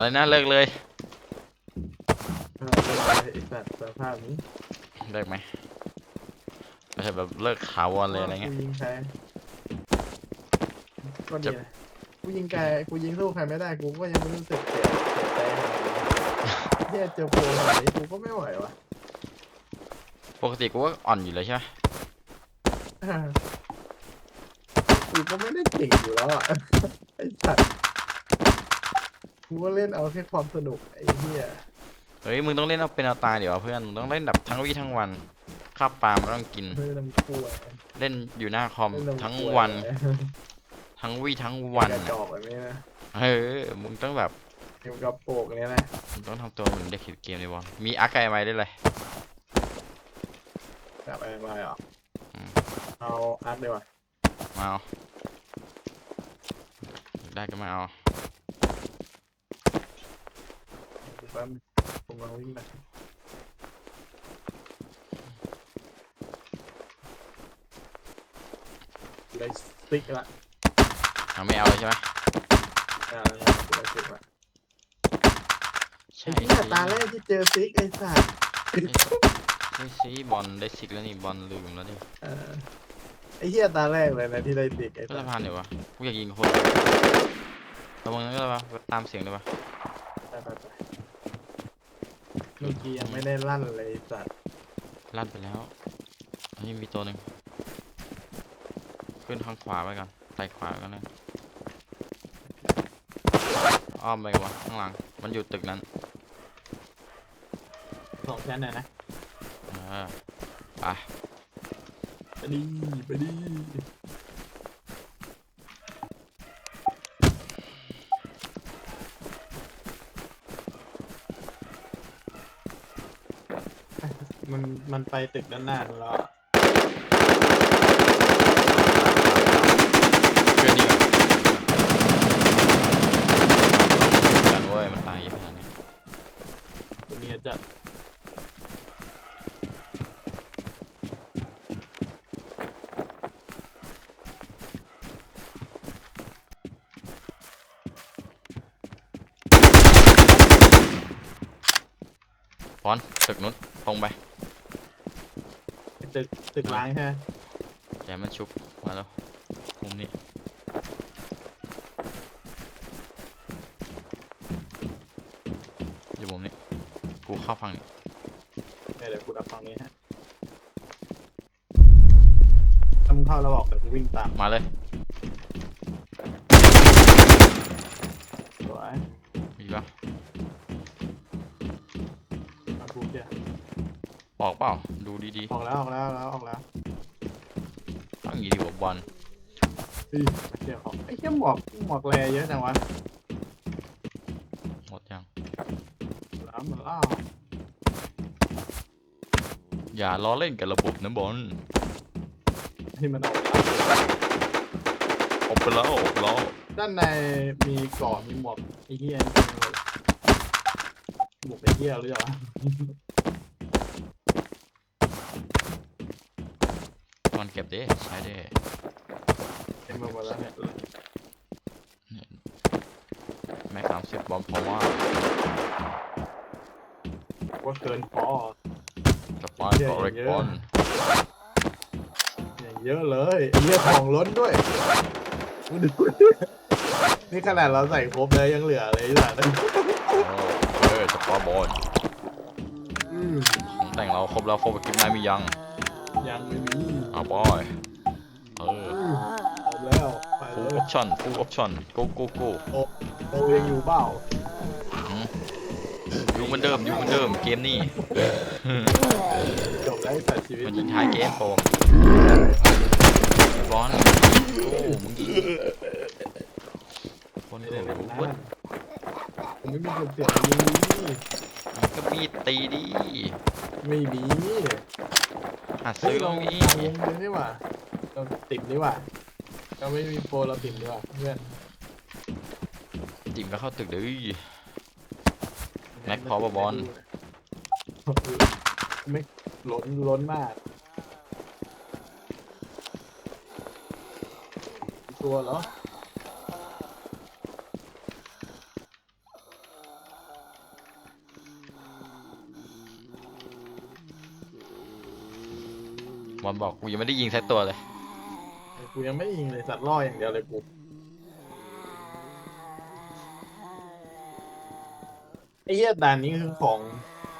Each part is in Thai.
อะไรนะเลิกเลยเออเป็นไรไอ้สัตว์สภาพนี้เลิกไหมไม่ใช่แบบเลิกขาวรเลยอะไรเงี้ย กูยิงใครก็ดีนะกูยิงใครกูยิงสู้ใครไม่ได้กูก็ยังไม่รู้สึกเสียเสียใจขนาดนี้เฮียเจอโปรขนาดนี้กูก็ไม่ไหววะปกติกูก็อ่อนอยู่เลยใช่ไหมกูก็ไม่ได้เก่งอยู่แล้วอะไอ้สัตว์ กูก็เล่นเอาแค่ความสนุกไอ้เหี้ยเฮ้ย มึงต้องเล่นเอาเป็นเอาตายเดี๋ยวเพื่อน มึงต้องเล่นแบบทั้งวี่ทั้งวันข้าวปลาไม่ต้องกินเฮ้ยน้ำกล้วยเล่นอยู่หน้าคอมเล่นน้ำทั้งกล้ยวันเลยทั้งวี่ทั้งวันกระจอะอกแบบนี้นะเออ มึงต้องแบบเกมกระโปรงเนี้ยนะ มึงต้องทำตัวเหมือนเด็กติดเกมเลยวะมีอาร์คไกไว้ได้เลยกลับไปมาเหรออมเอาอาร์ตดีกว่ามาเอาได้ก็มาเอา ดู แป๊บนึงผมกำลังวิ่งไปเลยสติ๊กละเอาไม่เอาเลยใช่ไหมอ่าแล้วกูได้สติ๊กละใช่ไอ้ที่ตาแรกที่เจอซิกไอ้สัตว์ใช่สิบอลได้สิกแล้วนี่บอลลืมแล้วนี่เออไอ้เหี้ยตาแรกเลยนะที่ได้ซิกไอ้ก็สัตสะว์พานเดี๋ยววะกูอยากยิงคนระวังนั้นก็ได้ปะตามเสียงได้ปะไปไปไป เมื่อกี้ยังไม่ได้ลั่นเลยไอ้สัตว์ลั่นไปแล้วอันนี้มีตัวหนึ่งขึ้นข้างขวาไปก่อนไต่ขวาไปก่อนนะอ้อมไปวะข้างหลัง มันอยู่ตึกนั้นสองชั้นน่ะนะเออไปไปดีไปดี มันมันไปตึกด้านหน้าแล้วอะเพื่อนนี่ก่อนกันเว้ยมันตายเยอะขนาดนี้ตัวนี้จะฟอนตึกนู้นตรงไป ตึกตึกล้างใช่ไหมแกมันชุบมาแล้วมุมนี้อยู่มุมนี้กูเข้าฝั่งนี้เดี๋ยวเดี๋ยวกูดับฟังนี้ฮะถ้ามึงเข้าแล้วบอกเดี๋ยวกูวิ่งตามมาเลยสวยมีปะ ออกเปล่า ดูดีออกแล้วออกแล้วแล้วออกแล้วๆต้องอย่างนี้ดีกว่าบอลเฮ้ยเจ้าออกไอ้เจ้าหมวกหมวกแรเยอะจังวะหมดยังล้ำมันล่าอย่าล้อเล่นกับระบบนะบอลที่มันออกออกไปแล้วออกไปแล้วด้านในมีเกราะมีหมวกไอ้เหี้ยนี่เต็มไปหมดหมวกไอ้เหี้ยหรือเปล่า อลเก็บดิใช้ดิเต็มไปหมดแล้วเนี่ยแม็กสามสิบบอลพอว่าว่าเกินพอสปอนก็เร็กบอลอย่างเยอะเลยไอ้เหี้ยของล้นด้วยมึงดูนี่ขนาดเราใส่ครบเลยยังเหลือเลยไอ้สัตว์เออสปอนบอลอืมของแต่งเราครบแล้วโฟกัสกิฟนายมียังยังไม่มี เอาบอยเอออืมเอาแล้วไปฟูเลลอยอปชั่นฟูลออปชั่นโกโกโกโตยังอยู่เปล่าอยู่เหมือนเดิมอยู่เหมือนเดิมเกมนี้จบได้แต่ชีวิตมันยิงท้ายเกมโปมบอลโอ้มึงยิงคนไม่โหได้เลยรู้นะเว้ยผมไม่มีคนเสียงยิงนี่มันก็มีดตีดิไม่มีหาเฮ้ ซื้ยอเราก็มีทำวงเดินนี่หว่าเราติดนี่หว่าเราไม่มีโปรเราติดนี่หว่าเพื่อนจริงก็เข้าตึกดิแม็กพอปะบอล ไม่ล้นล้นมาก ตัวเหรอ บอลบอกกูยังไม่ได้ยิงสักตัวเลย กูยังไม่ยิงเลยสัตว์ล่ออย่างเดียวเลยกูไอ้เหี้ยด่านนี้คือของ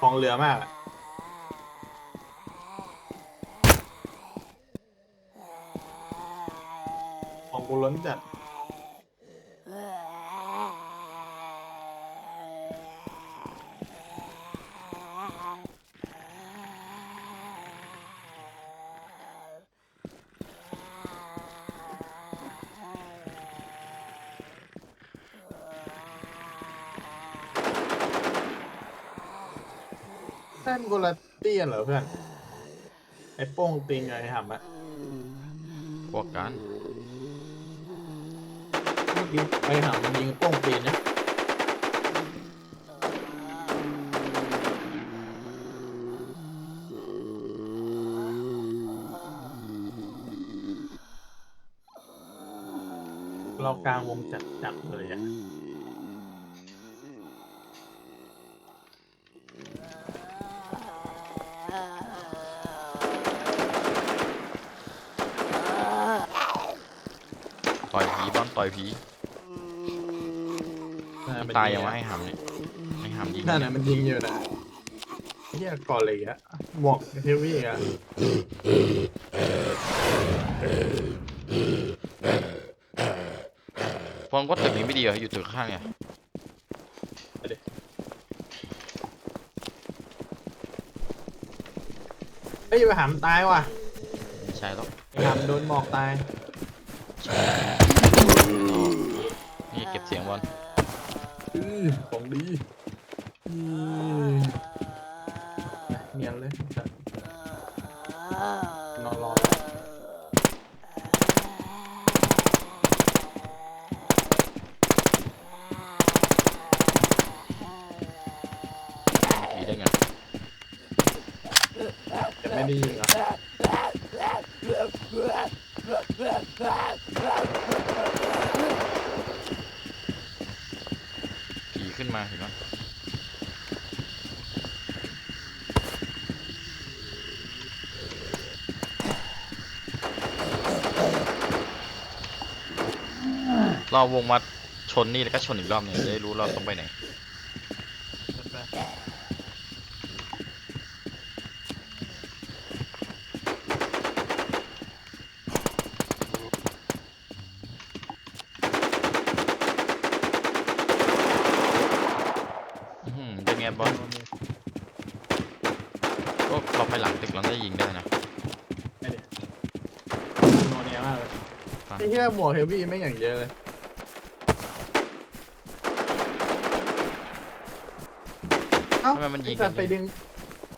ของเรือมากอะของกูล้นจัด แท่นกูละเตี้ยนเหรอเพื่อน ไอ้โป้งติงไอ้หำอะพวกกันเมื่อกี้ไอ้หำมันยิงโป้งปีนนะเรากลางวงจัดจัดๆเลยอะ ต่อยผีบอลต่อยผีนั่นมันมันตายงยังอะวะให้หำเนี่ยให้หำยิงนั่นน่ะมันยิงอยู่นะเฮียก่อนเลยอะหมวกเฮฟวี่อะบอลว่าตึกนี้ไม่ดีเหรออยู่ตึกข้างเนี่ยเฮ้ยไปหามตายว่ะไม่ใช่หรอกไอ้หามโดนหมอกตาย นี่เก็บเสียงบอลอือของดีอือเนียนเลยจัดนอนรอผีได้ไงจะไม่ได้ยิงเหรอผี ขึ้นมาเห็นไหมเราวงมาชนนี่แล้วก็ชนอีกรอบหนึงจะได้รู้เราต้องไปไหน อื้อหือเป็นไงบอลก็เราไปหลังตึกเราได้ยิงได้นะ นอนเนียมากเลย อะ ไอ้เหี้ ยหมวกเฮฟวี่ไม่งอย่างเยอะเลยเอ้าทำไมมันยิงไอ้สักัตนว์ไปดึง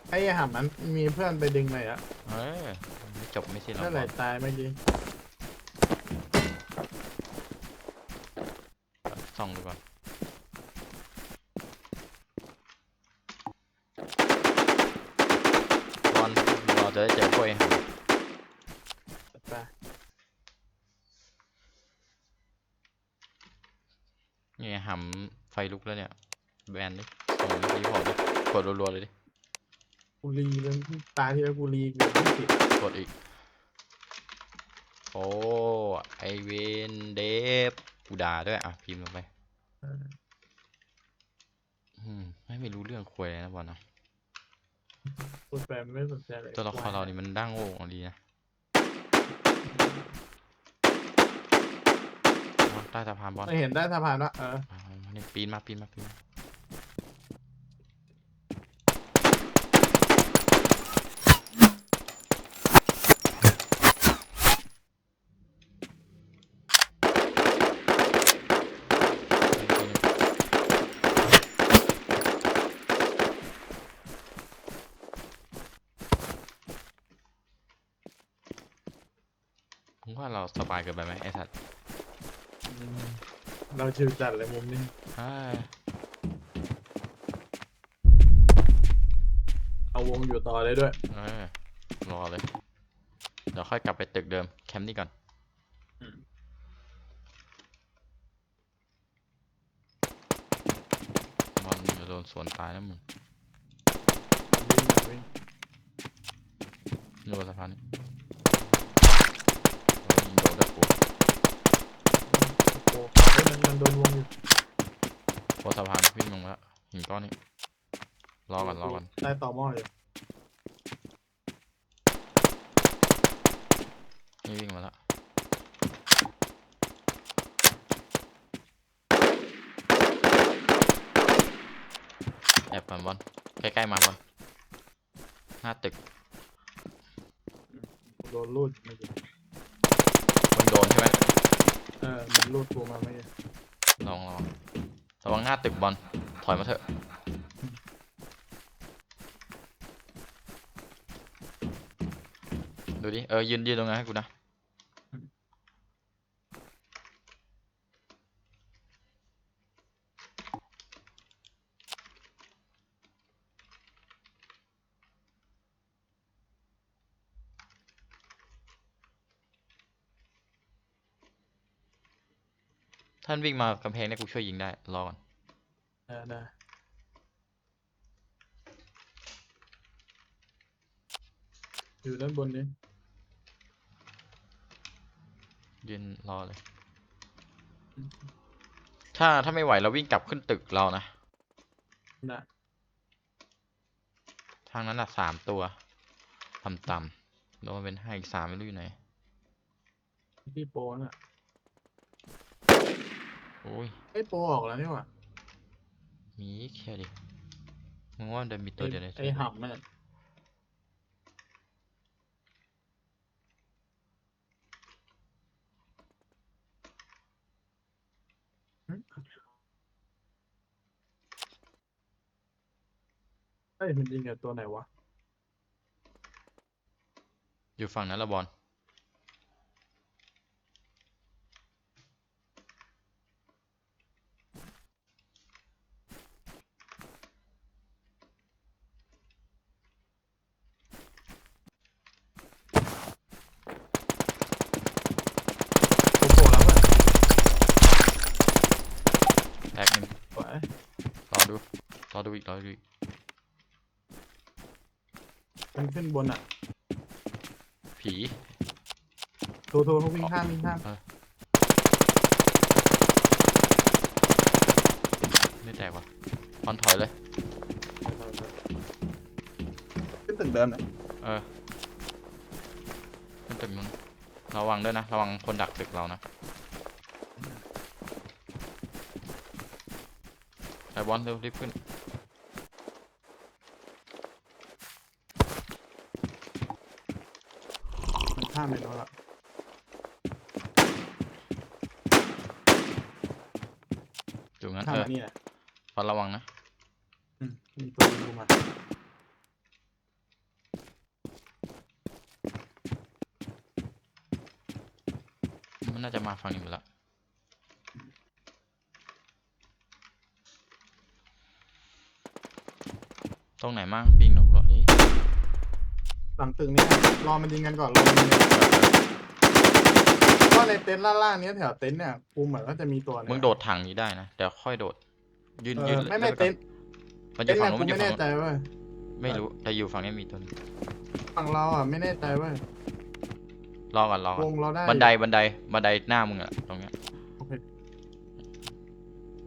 ไอ้หำมันมีเพื่อนไปดึงเลยอะเออไม่จบไม่สิ้นหรอกนั่นแหละตายเมื่อกี้ ส่องดูก่อนบอลเราจะได้เจอกล้วยห ไปำนี่ไงหำไฟ ลุกแล้วเนี่ย แบนดิส่งดิรีพอร์ตดิกดรัวๆเลยดิ กูรีเป็นตาที่แล้วกูรีเกือบยี่สิบกดอีก โอ้ ไอเวนเดฟกูด่าด้วย อะ พิมพ์ลงไปอืมไม่ไม่รู้เรื่องควยเลยนะบอลนะพูดไปมันไม่สนใจเลยตัวละครเรานี่มันดั้งโง่ดีนะเอาใต้สะพานบอลไม่เห็นได้สะพานวะเออ เอามานี่ปีนมาปีนมาปีนมามึงว่าเราสบายเกินไปไหมไอ้สัตว์อืมเราชิวจัดเลยมุมนี้เเอาวงอยู่ต่อได้ด้วยอรอเลย เดี๋ยวค่อยกลับไปตึกเดิม แคมป์นี่ก่อนอมมันจะโดนสวนตายแล้วมึงอยู่บนสะพานนี้มันโดนวงอยู่ บนสะพานวิ่งลงแล้วหินก้อนนี้ รอก่อนรอก่อนใต้ต่อหม้ออยู่นี่วิ่งมาแล้วแอบก่อนบอลใกล้ๆมาบอลหน้าตึกโดนรูดเมื่อกี้มึงโดนใช่ไหมเออมันรูดกูมาไม่อกี้ลองลอง ระวังหน้าตึกบอล ถอยมาเถอะ ดูดิ เออยืนยืนตรงนั้นให้กูนะ ท่านวิ่งมากำแพงเนี่ยกูช่วยยิงได้ รอก่อนเออได้อยู่ด้านบนนี้ยืนรอเลย ถ้าถ้าไม่ไหวเราวิ่งกลับขึ้นตึกเรานะ นะทางนั้นอะสามตัวต่ำๆแล้วมันเป็นห้าอีกสามไม่รู้อยู่ไหน ที่โปนอะ โอ้ยไอ้ยโปออกแล้วนี่หว่ามีแค่ดิมึงว่ามันจะมีตัวเดียวในไอ้ห่ำน่ะหึเฮ้ยมันยิงกับตัวไหนวะ อยู่ฝั่งนั้นละบอลแตกหนึ่ง โผล่แล้ว รอดู ร อดูอีกรอดูอีกมันขึ้นบนอะผีโทรโทรเขาวิ่งข้ามวิ่งข้ามไม่แตกว่ะบอลถอยเลย ขึ้นตึกเดิมนะเออขึ้นตึกนู้นระวังด้วยนะ ระวังคนดักตึกเรานะไอบอลเร็วรีบขึ้น มัน ข้ามไปแล้วล่ะอยู่งั้นข้ามเออมานี่แหละบอลระวังนะ อืมมีตัวยิงกูมามันน่าจะมาฝั่งนี้หมดแล้วตรงไหนมั่งปิงลงหลอดนี้ หลังตึกนี่รอมันยิงกันก่อนรอมันยิงกันก็ในเต็นท์ล่างๆเนี้ยแถวเต็นท์เนี่ยกูเหมือนว่าจะมีตัวเนี่ยมึงโดดถังนี้ได้นะเดี๋ยวค่อยโดด ยืนเอยืนอไม่ไม่ล่ปก่อเต็นท์มันอเต็นยู่ท์ฝั่งเนี่ยนู้นกูมันอยู่ไม่ฝั่งนู้นแน่ใจเว้ยไม่รู้แต่อยู่ฝั่งนี้มีตัวหนึงฝั่งเราอะไม่แน่ใจเว้ยรอก่อนรอก่วอนงเราได้บันไดบันไดบันไดหน้ามึงอะตรงเนี้ยโอเค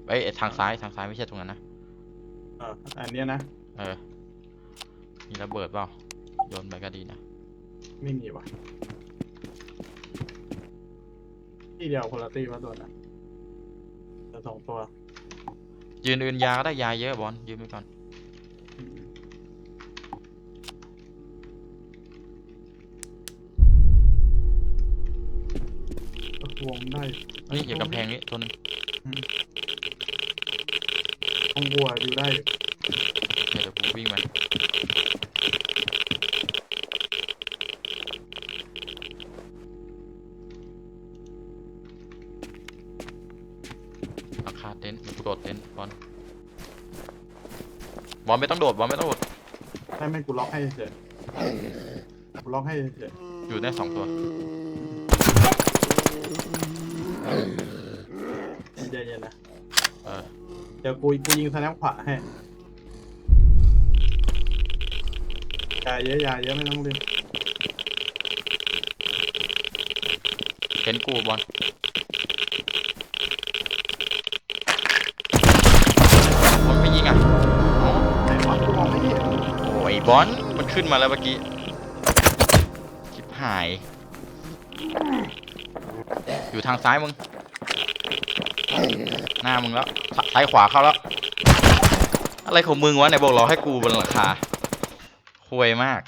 เอ้ยทางซ้ายทางซ้ายไม่ใช่ตรงนั้นนะเอออันเนี้ยนะเออมีระเบิดเปล่า โยนไปก็ดีนะ ไม่มีว่ะที่เดียวคนละตีมาตัวนะแต่สองตัว ยืนอื่นยาก็ได้ยาเยอะบอลยืนไปก่อนก็วงได้นี่อยู่กำแพงนี้ตัวหนึงวงบัวอยู่ได้อยู่เดี๋ยวกูวิ่งไป เต็นท์เดี๋ยวกูโดดเต็นท์บอลบอลไม่ต้องโดดบอลไม่ต้องโดดให้ไม่กูล็อกให้เฉยกูล็อกให้เฉยอยู่ได้สองตัวใจเย็นๆนะเออเดี๋ยวกูกูยิงสแนปขวาให้ยาเยอะยาเยอะไม่ต้องเล่นเห็นกูบอล บอลมันขึ้นมาแล้วเมื่อกี้ชิบหาย อยู่ทางซ้ายมึง หน้ามึงแล้ว ซ้ายขวาเข้าแล้ว อะไรของมึงวะไหนบอกรอให้กูบนหลังคาห่วยมาก